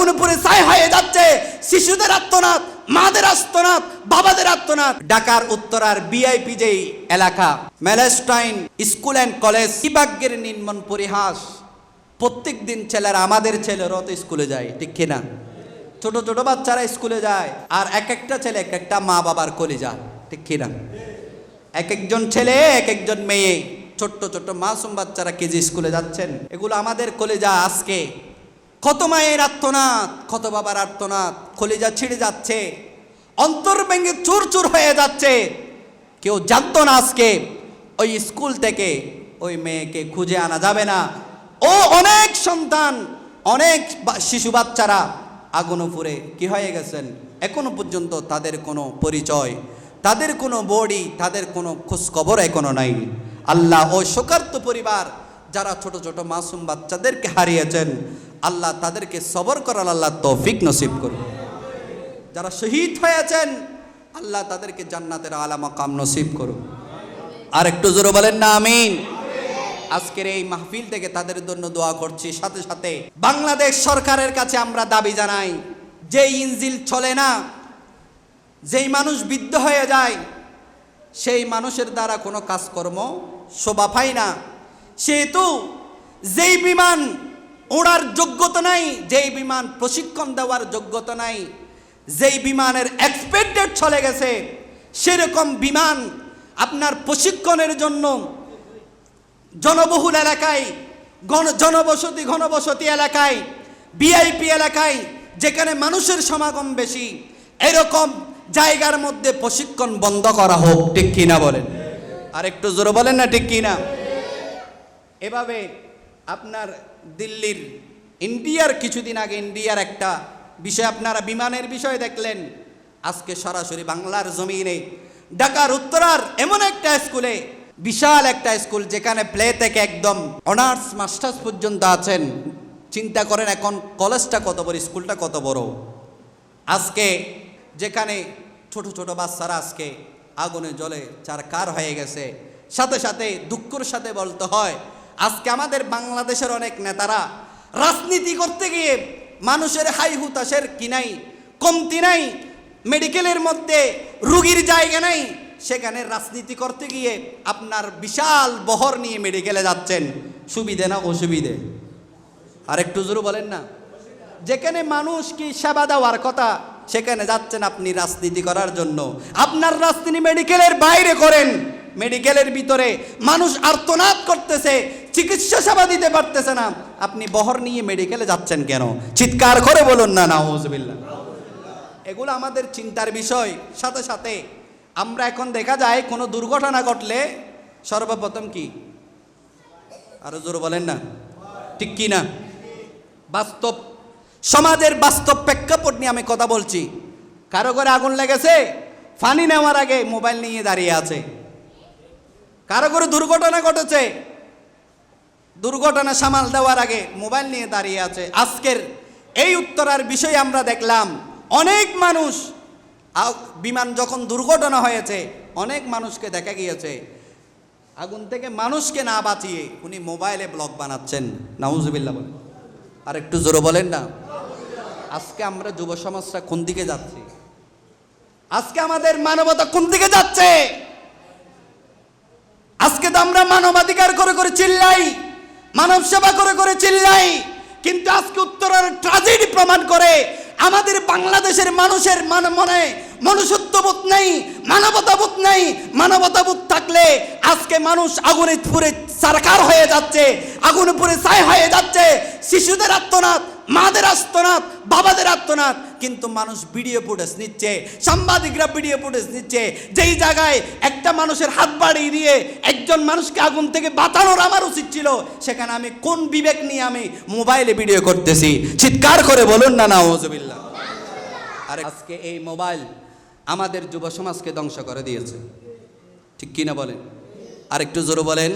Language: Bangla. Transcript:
আগুন পুরে ছাই হয়ে যাচ্ছে। শিশুদের আত্মনাদ মাদের আত্মনাদ বাবাদের আত্মনাদ ঢাকার উত্তরার বিআইপি যেই এলাকা, ম্যালেস্টাইন স্কুল অ্যান্ড কলেজ বিভাগের নির্মম পরিহাস। প্রত্যেক দিন ছেলেরা আমাদের ছেলেরাও তো স্কুলে যায়, ঠিক কিনা? ছোট ছোট বাচ্চারা স্কুলে যায়, আর এক একটা ছেলে এক একটা মা বাবার কোলে যায়, ঠিক কিনা? এক একজন ছেলে, এক একজন মেয়ে, ছোট্ট ছোট্ট মাসুম বাচ্চারা কেজি স্কুলে যাচ্ছেন। এগুলো আমাদের কলেজা আজকে। কত মায়ের আত্মনাদ, কত বাবার আত্মনাদ, কলেজা ছিঁড়ে যাচ্ছে, অন্তর ভেঙে চুর চুর হয়ে যাচ্ছে। কেউ জানতো না আজকে ওই স্কুল থেকে ওই মেয়েকে খুঁজে আনা যাবে না। ও অনেক সন্তান, অনেক শিশু বাচ্চারা আগুন পুরে কি হয়ে গেছেন? এখনও পর্যন্ত তাদের কোনো পরিচয়, তাদের কোনো বডি, তাদের কোনো খোঁজখবর এখনও নাই। আল্লাহ ও শোকার্ত পরিবার যারা ছোট ছোট মাসুম বাচ্চাদেরকে হারিয়েছেন আল্লাহ তাদেরকে সবর করার আল্লাহ তৌফিক নসিব করুন। যারা শহীদ হয়েছেন আল্লাহ তাদেরকে জান্নাতের আলা মাকাম নসিব করুন। আর একটু জোরে বলেন না, আমিন। আজকের এই মাহফিল থেকে তাদের জন্য দোয়া করছি। সাথে সাথে বাংলাদেশ সরকারের কাছে আমরা দাবি জানাই যে ইনজিল চলে না, যেই মানুষ বিদ্ধ হয়ে যায়, সেই মানুষের দ্বারা কোনো কাজকর্ম শোভা পায় না। সেহেতু যেই বিমান ওড়ার যোগ্যতা নাই, যেই বিমান প্রশিক্ষণ দেওয়ার যোগ্যতা নাই, যেই বিমানের এক্সপেক্টেড চলে গেছে, সেরকম বিমান আপনার প্রশিক্ষণের জন্য জনবহুল এলাকায়, গণ জনবসতি, ঘনবসতি এলাকায় বিআইপি এলাকায়, যেখানে মানুষের সমাগম বেশি, এরকম জায়গার মধ্যে প্রশিক্ষণ বন্ধ করা হোক, ঠিক কিনা বলেন? আর একটু জোরে বলেন না ঠিক কিনা? এভাবে আপনার দিল্লির, ইন্ডিয়ার কিছুদিন আগে ইন্ডিয়ার একটা বিষয়, আপনারা বিমানের বিষয় দেখলেন। আজকে সরাসরি বাংলার জমিনে, ঢাকার উত্তরার এমন একটা স্কুলে, বিশাল একটা স্কুল যেখানে প্লে থেকে একদম অনার্স, মাস্টার্স পর্যন্ত আছেন। চিন্তা করেন এখন কলেজটা কত বড়, স্কুলটা কত বড়। আজকে যেখানে ছোট ছোট বাচ্চারা আজকে আগুনে জ্বলে, চারকার হয়ে গেছে। সাথে সাথে দুঃখর সাথে বলতে হয় আজকে আমাদের বাংলাদেশের অনেক নেতারা রাজনীতি করতে গিয়ে মানুষের হাই হুতাশের কি নাই, কমতি নাই, মেডিকেলের মধ্যে রুগীর জায়গা নাই, সেখানে রাজনীতি করতে গিয়ে আপনার বিশাল বহর নিয়ে মেডিকেলে যাচ্ছেন। সুবিধে না অসুবিধে? আর একটু জোরে বলেন না। যেখানে মানুষ কি সেবা দেওয়ার কথা, সেখানে যাচ্ছেন আপনি রাজনীতি করার জন্য। আপনার রাজনীতি মেডিকেলের বাইরে করেন। মেডিকেলের ভিতরে। মানুষ আর্তনাদ করতেছে, চিকিৎসা সেবা দিতে পারতেছে না। আপনি বহর নিয়ে মেডিকেলে যাচ্ছেন কেন? চিৎকার করে বলুন না না নাউজবিল্লা এগুলো আমাদের চিন্তার বিষয়। সাথে সাথে আমরা এখন দেখা যায় কোনো দুর্ঘটনা ঘটলে সর্বপ্রথম কি? আরও জোর বলেন না। ঠিক কি না? বাস্তব, সমাজের বাস্তব প্রেক্ষাপট নিয়ে আমি কথা বলছি। কারও ঘরে আগুন লেগেছে, ফানি নেওয়ার আগে মোবাইল নিয়ে দাঁড়িয়ে আছে। কারও করে দুর্ঘটনা ঘটেছে। দুর্ঘটনা সামাল দেওয়ার আগে মোবাইল নিয়ে দাঁড়িয়ে আছে। আজকের এই উত্তরার বিষয়ে আমরা দেখলাম, অনেক মানুষ বিমান যখন দুর্ঘটনা হয়েছে, অনেক মানুষকে দেখা গিয়েছে। আগুন থেকে মানুষকে না বাঁচিয়ে উনি মোবাইলে ব্লগ বানাচ্ছেন। নাউজুবিল্লাহ বলেন। আর একটু জোরে বলেন না। আজকে আমরা যুব সমাজটা কোন দিকে যাচ্ছি? আজকে আমাদের মানবতা কোন দিকে যাচ্ছে? আজকে তো আমরা মানবাধিকার করে করে চিল্লাই, মানব সেবা করে করে চিল্লাই, কিন্তু আজকে উত্তরের ট্রাজেডি প্রমাণ করে আমাদের বাংলাদেশের মানুষের মান, মনে মনুষ্যত্ববোধ নেই, মানবতাবোধ নেই, মানবতাবোধ থাকলে আজকে মানুষ আগুনে পুরে সারকার হয়ে যাচ্ছে, আগুনে পুরে ছাই হয়ে যাচ্ছে, শিশুদের আত্মনাদ মাদের আত্মনাদ বাবাদের আত্মনাদ কিন্তু মানুষ ভিডিও ফুটেজ নিচ্ছে, সাংবাদিকরা ভিডিও ফুটেজ নিচ্ছে। যেই জায়গায় একটা মানুষের হাত বাড়িয়ে দিয়ে একজন মানুষকে আগুন থেকে বাঁচানোর আমার উচিত ছিল, সেখানে আমি কোন বিবেক নিয়ে আমি মোবাইলে ভিডিও করতেছি? চিৎকার করে বলুন না না ওজবিল্লা আর, আজকে এই মোবাইল আমাদের যুব সমাজকে ধ্বংস করে দিয়েছে। ঠিক কিনা বলেন? আর একটু জোরে বলেন।